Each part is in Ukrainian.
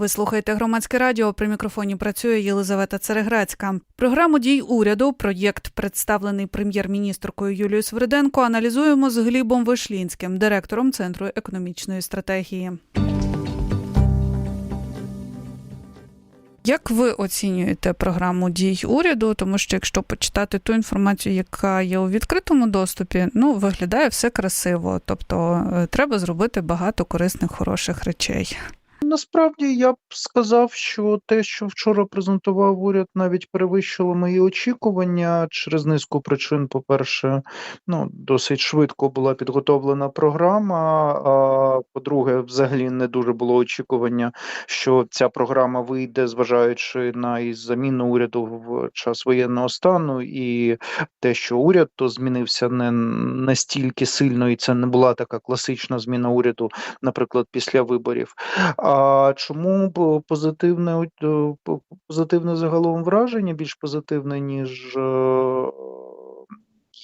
Ви слухаєте громадське радіо. При мікрофоні працює Єлизавета Цереграцька. Програму дій уряду, проєкт, представлений прем'єр-міністркою Юлією Свириденко, аналізуємо з Глібом Вишлінським, директором Центру економічної стратегії. Як ви оцінюєте програму дій уряду? Тому що якщо почитати ту інформацію, яка є у відкритому доступі, ну виглядає все красиво. Тобто е, треба зробити багато корисних, хороших речей. Насправді я б сказав, що те, що вчора презентував уряд, навіть перевищило мої очікування через низку причин. По-перше, ну досить швидко була підготовлена програма. А по-друге, взагалі не дуже було очікування, що ця програма вийде, зважаючи на заміну уряду в час воєнного стану, і те, що уряд то змінився не настільки сильно, і це не була така класична зміна уряду, наприклад, після виборів. А чому б позитивне е, позитивне загалом враження, більш позитивне, ніж е,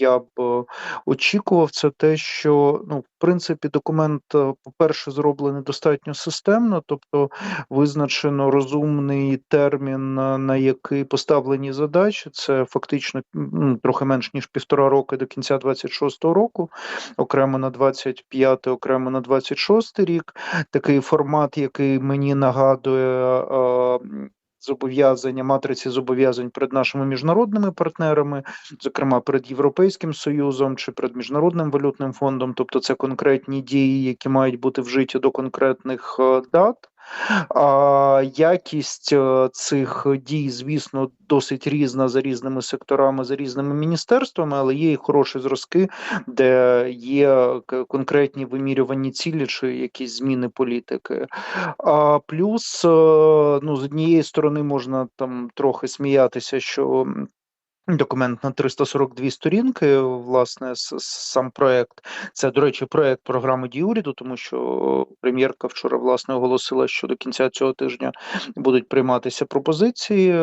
я б е, очікував, це те, що ну, в принципі, документ, е, по-перше, зроблений достатньо системно, тобто визначено розумний термін, е, на який поставлені задачі. Це фактично м, трохи менш ніж півтора роки до кінця 26-го року, окремо на 25-й, окремо на 26-й рік такий формат, який мені нагадує зобов'язання матриці зобов'язань перед нашими міжнародними партнерами, зокрема перед Європейським Союзом чи перед Міжнародним валютним фондом. Тобто, це конкретні дії, які мають бути вжиті до конкретних е, дат. А якість е, цих дій, звісно, досить різна за різними секторами, за різними міністерствами, але є і хороші зразки, де є конкретні вимірювані цілі чи якісь зміни політики. А плюс, е, ну, з однієї сторони, можна там трохи сміятися, що. Документ на 342 сторінки, власне, сам проект. Це, до речі, проект програми дій уряду, тому що прем'єрка вчора власне оголосила, що до кінця цього тижня будуть прийматися пропозиції. е,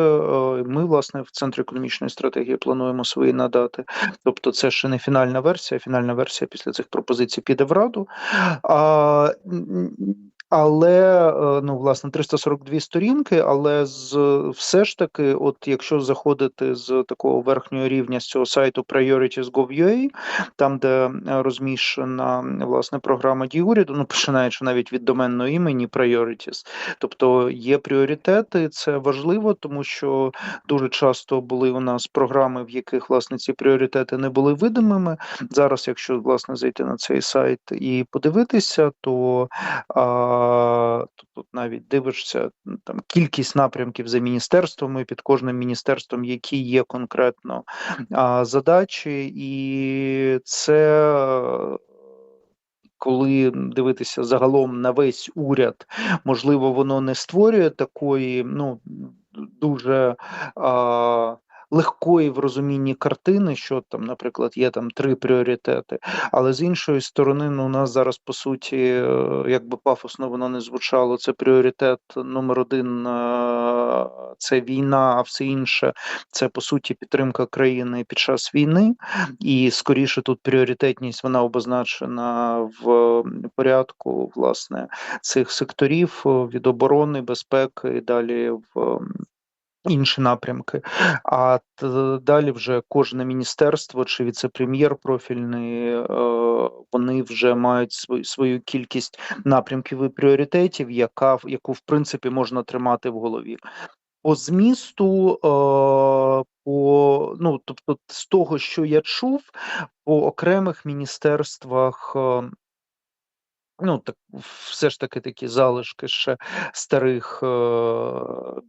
Ми, власне, в центрі економічної стратегії плануємо свої надати. Тобто, це ще не фінальна версія. Фінальна версія після цих пропозицій піде в раду. А, але е, ну, власне 342 сторінки, але з все ж таки, от якщо заходити з такого верхнього рівня з цього сайту priorities.gov.ua, там, де е, розміщена власне програма дій уряду, ну починаючи навіть від доменного імені priorities, тобто є пріоритети, це важливо, тому що дуже часто були у нас програми, в яких власне ці пріоритети не були видимими. Зараз, якщо власне зайти на цей сайт і подивитися, то а, тут, тут навіть дивишся там кількість напрямків за міністерствами, під кожним міністерством, які є конкретно задачі, і це. е, Коли дивитися загалом на весь уряд, можливо, воно не створює такої, ну дуже а, легкої в розумінні картини, що там, наприклад, є там три пріоритети. Але з іншої сторони, ну у нас зараз по суті, е, як би пафосно воно не звучало, це пріоритет номер один. е, Це війна, а все інше це по суті підтримка країни під час війни. І скоріше тут пріоритетність вона обозначена в порядку власне цих секторів е, від оборони, безпеки і далі в інші напрямки. А далі вже кожне міністерство чи віце-прем'єр профільний, е, вони вже мають свою, свою кількість напрямків і пріоритетів, яка яку в принципі можна тримати в голові. По змісту, е, по ну тобто, з того, що я чув, по окремих міністерствах. Е, Ну, так все ж таки такі залишки ще старих е,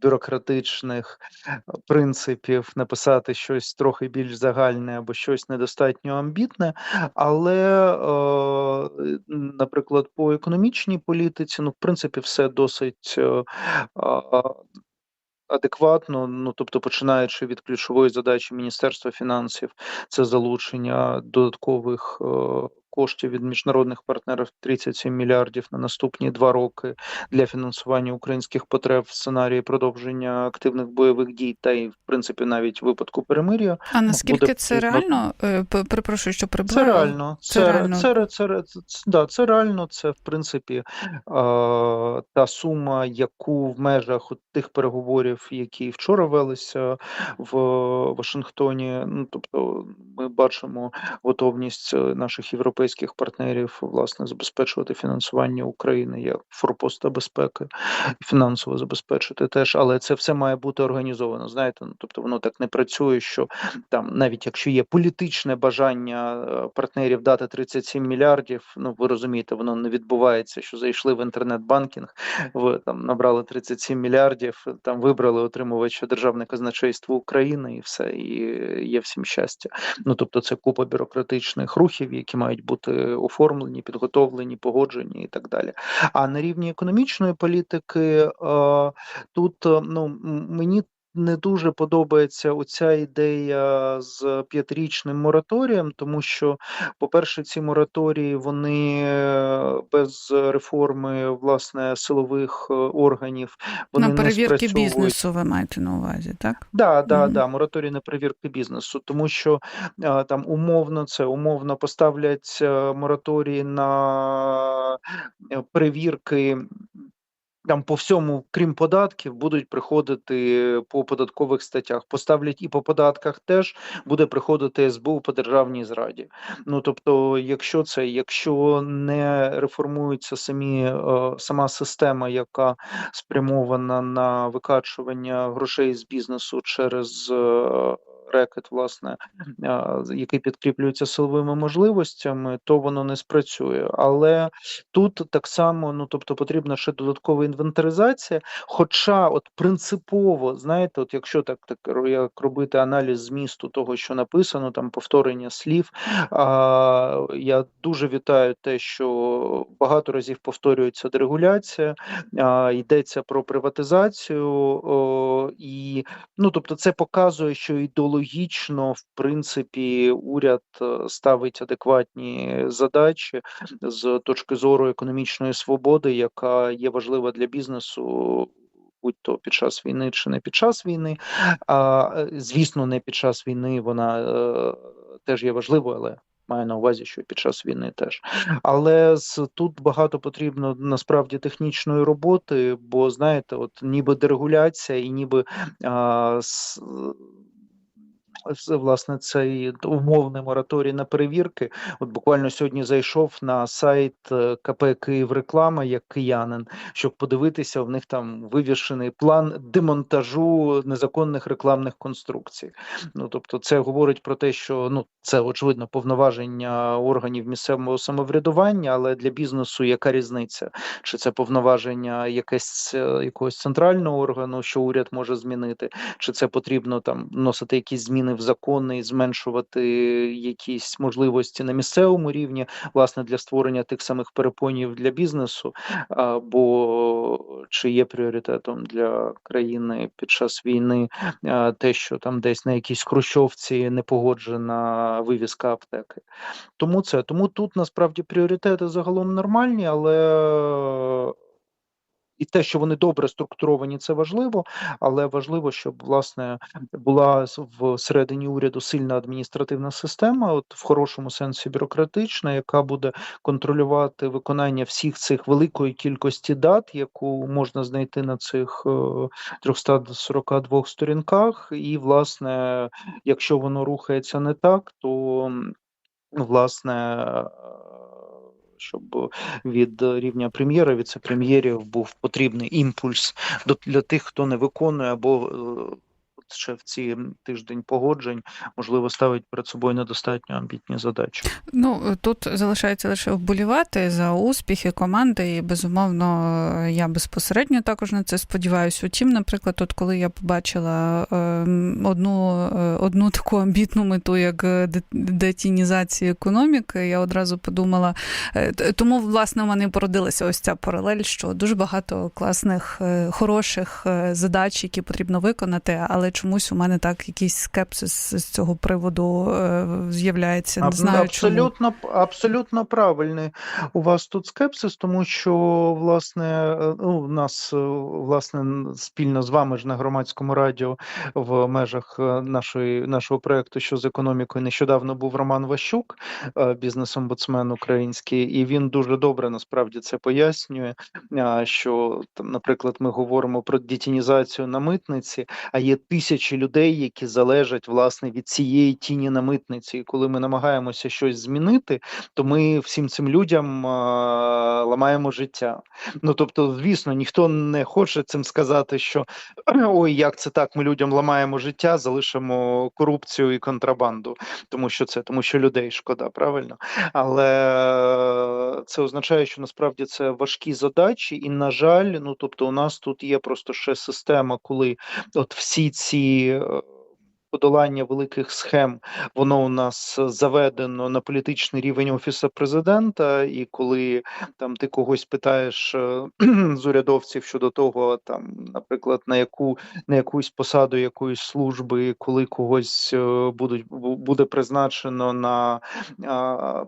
бюрократичних е, принципів написати щось трохи більш загальне або щось недостатньо амбітне. Але, е, наприклад, по економічній політиці, ну, в принципі, все досить. Е, а, Адекватно, ну тобто, починаючи від ключової задачі Міністерства фінансів, це залучення додаткових е, коштів від міжнародних партнерів 37 мільярдів на наступні два роки для фінансування українських потреб в сценарії продовження активних бойових дій, та й в принципі навіть випадку перемир'я. А наскільки буде це реально? Е, Перепрошую, що Це реально, Це це, реально. це, це, це, да, це реально. Це в принципі та сума, яку в межах тих переговорів, які вчора велися в Вашингтоні. Ну тобто, ми бачимо готовність е, наших європейських партнерів власне забезпечувати фінансування України як форпоста безпеки, фінансово забезпечити теж, але це все має бути організовано. Знаєте, ну тобто воно так не працює, що там, навіть якщо є політичне бажання е, партнерів дати 37 мільярдів, ну ви розумієте, воно не відбувається, що зайшли в інтернет-банкінг, ви там набрали 37 мільярдів, там вибрали отримувача державне казначейство України, і все, і є всім щастя. Ну тобто, це купа бюрократичних рухів, які мають бути оформлені, підготовлені, погоджені і так далі. А на рівні економічної політики е, тут е, ну мені не дуже подобається оця ідея з п'ятирічним мораторієм, тому що, по-перше, ці мораторії вони е, без реформи власне силових е, органів вони На перевірки бізнесу ви маєте на увазі, так? Да, да, Мгм. да, мораторій на перевірки бізнесу, тому що там умовно це умовно поставлять е, мораторій на е, перевірки. Там по всьому, крім податків, будуть приходити по податкових статтях. Поставлять і по податках теж буде приходити СБУ по державній зраді. Ну тобто, якщо це, якщо не реформується самі е, сама система, яка спрямована на викачування грошей з бізнесу через е, рекет, власне, який підкріплюється силовими можливостями, то воно не спрацює. Але тут так само, ну тобто, потрібна ще додаткова інвентаризація. Хоча, от принципово, знаєте, от якщо так, так як робити аналіз змісту того, що написано, там повторення слів, а, я дуже вітаю те, що багато разів повторюється дерегуляція, а, йдеться про приватизацію, о, і ну тобто, це показує, що ідеологічно, в принципі, уряд е, ставить адекватні задачі з точки зору економічної свободи, яка є важлива для бізнесу. Будь то під час війни чи не під час війни, а е, звісно, не під час війни вона е, теж є важливою, але маю на увазі, що під час війни теж. Але з тут багато потрібно насправді технічної роботи, бо знаєте, от ніби дерегуляція і ніби а, с, власне цей умовний мораторій на перевірки. От буквально сьогодні зайшов на сайт е, КП Київ реклама як киянин, щоб подивитися, в них там вивішений план демонтажу незаконних рекламних конструкцій. Ну тобто, це говорить про те, що ну це очевидно повноваження органів місцевого самоврядування, але для бізнесу яка різниця? Чи це повноваження якесь е, якогось центрального органу, що уряд може змінити, чи це потрібно там вносити якісь зміни в закони і зменшувати якісь можливості на місцевому рівні, власне, для створення тих самих перепонів для бізнесу, бо чи є пріоритетом для країни під час війни те, що там десь на якійсь хрущовці не погоджена вивіска аптеки. Тому це тому тут насправді пріоритети загалом нормальні, але і те, що вони добре структуровані, це важливо, але важливо, щоб власне була с- всередині уряду сильна адміністративна система, от в хорошому сенсі бюрократична, яка буде контролювати виконання всіх цих великої кількості дат, яку можна знайти на цих е, 342 сторінках. І, власне, якщо воно рухається не так, то власне. Е, Щоб від рівня прем'єра, віце-прем'єрів був потрібний імпульс до для тих, хто не виконує або е, ще в ці тиждень погоджень, можливо, ставить перед собою недостатньо амбітні задачі. Ну тут залишається лише вболівати за успіхи команди, і безумовно я безпосередньо також на це сподіваюся. Утім, наприклад, от коли я побачила ем, одну, е, одну таку амбітну мету, як е, детінізація економіки, я одразу подумала. е, Тому власне в мене породилася ось ця паралель, що дуже багато класних, хороших задач, які потрібно виконати, але чомусь у мене так якийсь скепсис з цього приводу е, з'являється. Не знаю, чому. абсолютно, абсолютно правильний у вас тут скепсис, тому що власне е, ну, в нас е, власне спільно з вами ж на громадському радіо в межах нашої нашого проекту, що з економікою нещодавно був Роман Ващук, бізнес-омбудсмен український, і він дуже добре насправді це пояснює. Що там, наприклад, ми говоримо про дітінізацію на митниці, а є тисячі людей, які залежать власне від цієї тіні на митниці. І коли ми намагаємося щось змінити, то ми всім цим людям а, ламаємо життя. Ну тобто, звісно, ніхто не хоче цим сказати, що ой, як це так, ми людям ламаємо життя, залишимо корупцію і контрабанду, тому що це тому, що людей шкода, правильно? Але е, це означає, що насправді це важкі задачі, і на жаль, ну тобто, у нас тут є просто ще система, коли от всі ці. Е, Подолання великих схем, воно у нас заведено на політичний рівень офісу президента, і коли там ти когось питаєш е, з урядовців щодо того, там, наприклад, на яку на якусь посаду якоїсь служби, коли когось е, будуть буде призначено на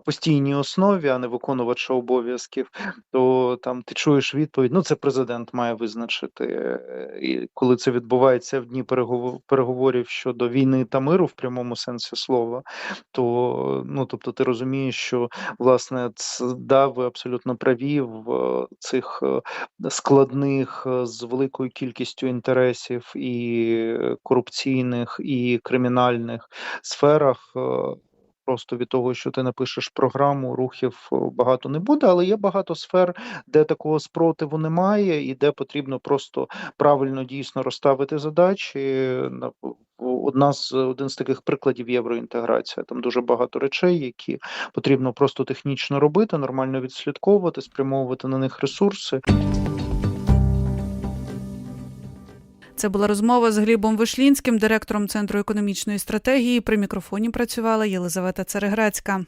постійній основі, а не виконувача обов'язків, то там ти чуєш відповідь: ну це президент має визначити. І коли це відбувається в дні перегово- переговорів щодо війни та миру в прямому сенсі слова, то ну тобто ти розумієш, що власне ц- да, ви абсолютно праві в е, цих е, складних е, з великою кількістю інтересів і корупційних, і кримінальних сферах. Просто від того, що ти напишеш програму, рухів багато не буде, але є багато сфер, де такого спротиву немає, і де потрібно просто правильно дійсно розставити задачі. На- Одна з один з таких прикладів євроінтеграція. Там дуже багато речей, які потрібно просто технічно робити, нормально відслідковувати, спрямовувати на них ресурси. Це була розмова з Глібом Вишлінським, директором Центру економічної стратегії. При мікрофоні працювала Єлизавета Цереграцька.